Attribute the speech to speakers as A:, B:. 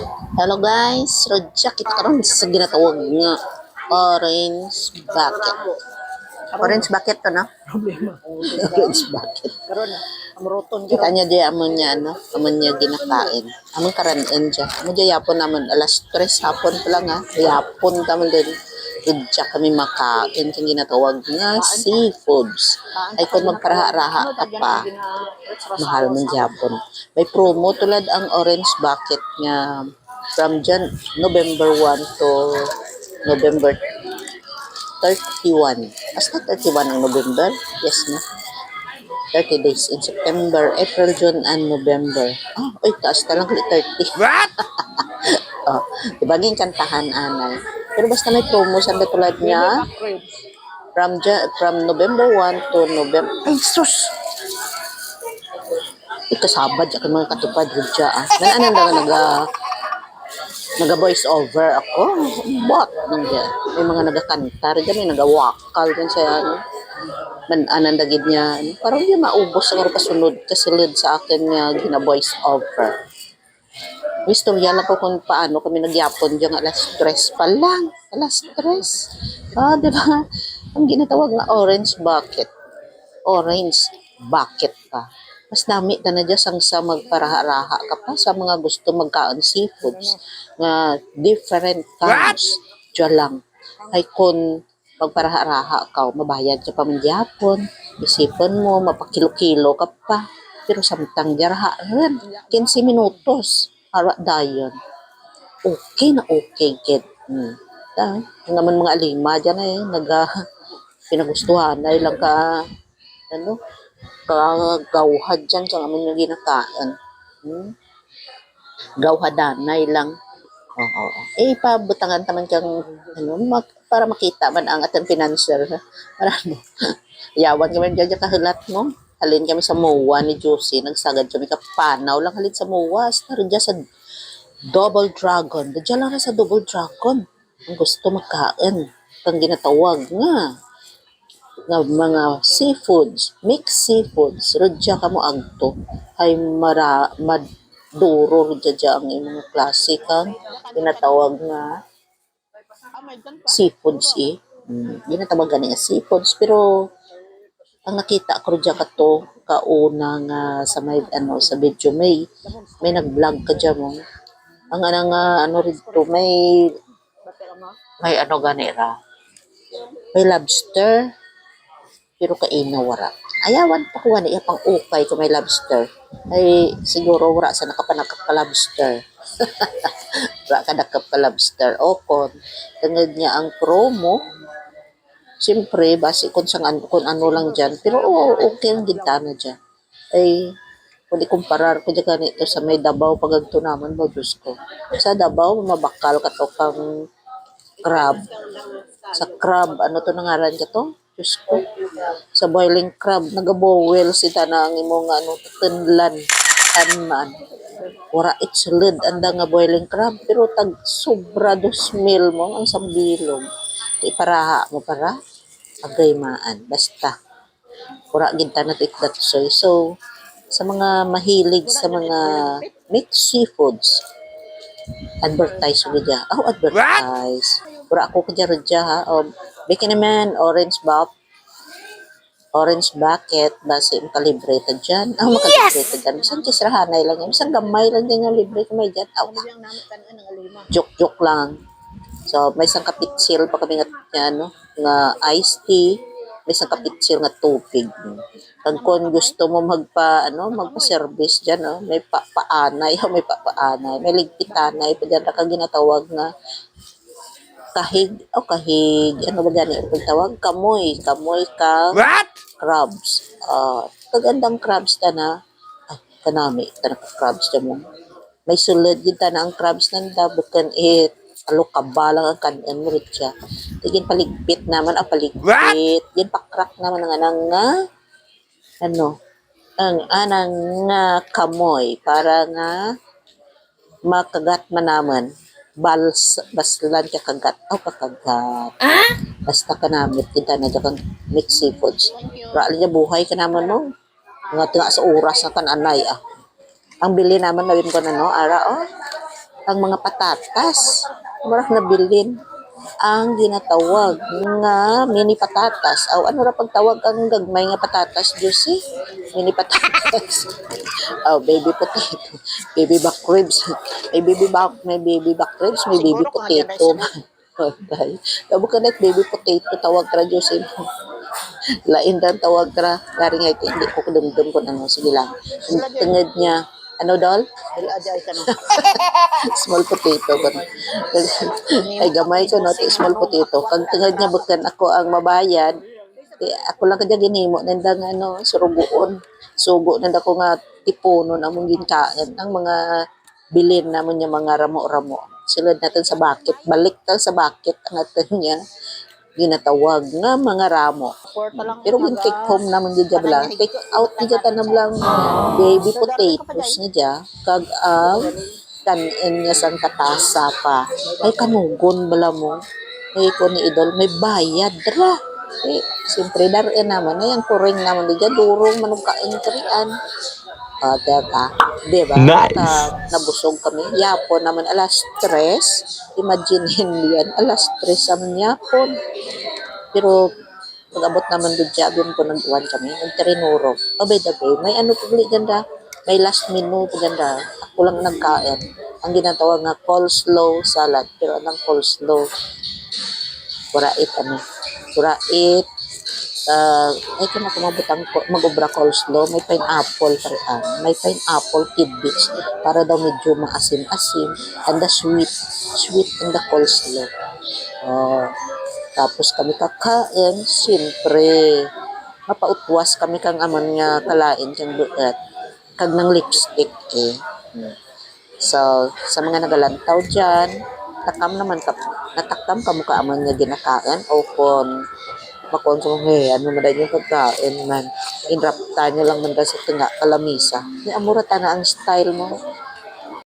A: Hello guys, Rodja, kita karon sa ginatawag nga orange bucket. Orange bucket to, no?
B: problema.
A: orange bucket.
B: Karon amroton
A: Kita niya di amon niya, ano? Amon niya ginakain. Amon karanin dyan. Amon dyan yapon naman. Alas 3 hapon pa lang, ha? Yapon kami din. Rodja kami makain kang ginatawag nga seafoods. Ay kung magparaha-raha ka pa, mahal ng Japon. May promo tulad ang orange bucket niya from Jan November 1 to November 31. Basta 31 ang November? Yes na. 30 days in September, April, June, and November. Ah, oy, taas na lang ulit 30.
C: What?
A: oh, ibaging kantahan, anay. Pero basta may promo, sabi tulad niya, from from November 1 to November ay sus! Ikasabad akan mga katupad rudya ah. Nan anong daga naga naga voice over ako. Bot nang dia may mga nagakanta rin may nagawakal din sa ano. Man anang dagid niya ano, parang di maubos ang kasunod kasulod sa akin nga gina voice over Istorya lang ko kung paano kami nagyapon dyan alas stress pa lang. Alas stress. Ah, di ba? Ang ginatawag nga orange bucket. Orange bucket pa. Mas nami na na dyan sang sa magparaha-raha ka pa sa mga gusto magkaon seafoods. Nga different kinds. Diyan lang. Ay kung magparaha-raha ka, mabayad ka pa man gyapon. Isipon mo, mapakilo-kilo ka pa. Pero samtang jaraha rin. 15 minutos. Para dayon. Okay na okay, kid. Hmm. Ah, naman mga alima dyan eh, naga pinagustuhan na ilang ka ano kagawhad dyan sa amin yung ginakain. Hmm? Gawhadanay lang. Oo. Eh, pabutangan taman kang ano, mak, para makita man ang ating financer. Para ano, yawan kami dyan dyan kahilat mo. Halin kami sa MOA ni Josie. Nagsagad kami kapanaw lang halin sa MOA. Star dyan sa Double Dragon. Dadya lang na sa Double Dragon. Ang gusto makain. Kang ginatawag nga. Nga mga seafoods. Mixed seafoods. Radya ka mo agto. Ay mara, maduro radya dya ang imong klase kang ginatawag nga seafoods eh. Hmm, ginatawag nga seafoods. Pero ang nakita ko dyan ka to kauna nga sa may ano sa video may may nag-vlog ka dyan mo ang ano nga ano rito may may ano ganira may lobster. Pero kaina wara. Ayawan pa ko niya pang ukay kung may lobster. Ay siguro wala sa nakapanakap ka lobster. Wala ka nakap ka o kon tungod niya ang promo Siyempre, base kung, sang, an- kung ano lang dyan. Pero oo, okay ang gintana dyan. Ay, kung ikumparar ko dyan ganito sa may Dabaw pagagto naman mo, Diyos ko. Sa Dabaw, mabakal ka to kang crab. Sa crab, ano to nangaran ka to? Diyos ko. Sa boiling crab, nagabowel si na ang imong ano, tunlan. Tanman. Wara it's lid anda nga boiling crab pero tag sobra do smell mo ang sambilog iparaha mo para agaymaan basta. Wala ginta na tikdat soy. So sa mga mahilig sa mga mixed seafoods advertise ko dyan. Oh advertise. Wala ako ka dyan dyan ha? Oh, bigyan naman orange bop orange bucket base yung kalibre ta dyan. Ah makalibre ta dyan. Bisan kisrahanay lang yan. Bisan gamay lang din yung libre ko may dyan.
B: Ang alima.
A: joke-joke lang. So, may isang kapitsil pa kami nga, ano, nga iced tea, may isang kapitsil nga tubig. Kag kung gusto mo magpa, ano, magpa-service dyan, oh, may pa paanay, oh, may papaanay, may ligpitanay, pa dyan, kag ginatawag nga, kahig, o oh, kahig, ano ba dyan, yung tawag? Kamoy, kamoy ka,
C: What?
A: crabs. Ah, kagandang crabs ta na. Ay, kanami, tanang crabs ta mo. May sulod yun ta na ang crabs nanda, bukan it, alo kabalang ang kanan mo siya. Tigin paligpit naman, ah, paligpit. Yan pakrak naman ang anang nga, ano, ang anang nga kamoy, para nga, makagat man naman. Bals, baslan ka kagat. Oh, kakagat. Basta ka namin, kita na dyan kang mixed seafoods. Rali niya buhay ka naman mo. Nga tinga sa oras na kananay ah. Ang bili naman nawin ko na no, ara oh. ang mga patatas. Murag nabilin ang ginatawag nga mini patatas. Aw ano ra pagtawag ang gagmay nga patatas, Josie? Mini patatas. oh, baby potato. Baby back ribs. May baby back, may baby back ribs, may baby potato.
B: na
A: Okay. Tabo ka net baby potato tawag ka Josie. Lain dan tawag ka. Dari nga hindi ko kadumdum ko ano. Sige lang. Ang tungod niya, ano dol? Small potato. Ay gamay ko no, small potato. Kag tungod niya bukan ako ang mabayad, eh, ako lang kadya ginimo nanda nga ano, surugoon. Sugo nanda ko nga tipunon among ginkaan ang mga bilin namon niya mga ramo-ramo. Sulod natin sa bucket, balik ta sa bucket ang atin niya ginatawag nga mga ramo. Pero when take home naman di dyan lang, take out dyan tanam lang baby potatoes ni dyan, kag ang kanin niya sang katasa pa. Ay kanugon bala mo. Ay ko ni idol, may bayad ra. Eh, siyempre darin naman, ay ang kuring naman di dyan, durong manugkain karian. Ah, teka, di ba?
C: Nice.
A: Na, nabusog kami. Yapon naman, alas tres. Imagine yan, alas tres naman yapon. Pero pag-abot naman doon siya, doon ko nag-uwan kami, nagtrinuro. Oh, by the way, may ano pagli ganda, may last minute ganda. Ako lang nagkain. Ang ginatawag nga coleslaw salad. Pero anong coleslaw? Kurait kami. Kurait. Uh, ay kung ako mabutang ko, mag-ubra coleslaw, may pineapple parian. May pineapple tidbits para daw medyo maasim-asim. And the sweet. Sweet and the coleslaw. Oh, tapos kami kakain, siyempre, mapautwas kami kang aman nga kalain kang duet, kag ng lipstick eh. So, sa mga nagalantaw dyan, takam naman ka, natakam ka mo ka aman nga ginakain o kung hey, ano man yung pagkain man. Inrapta nyo lang man sa tinga, kalamisa. Ni amura ta na ang style mo.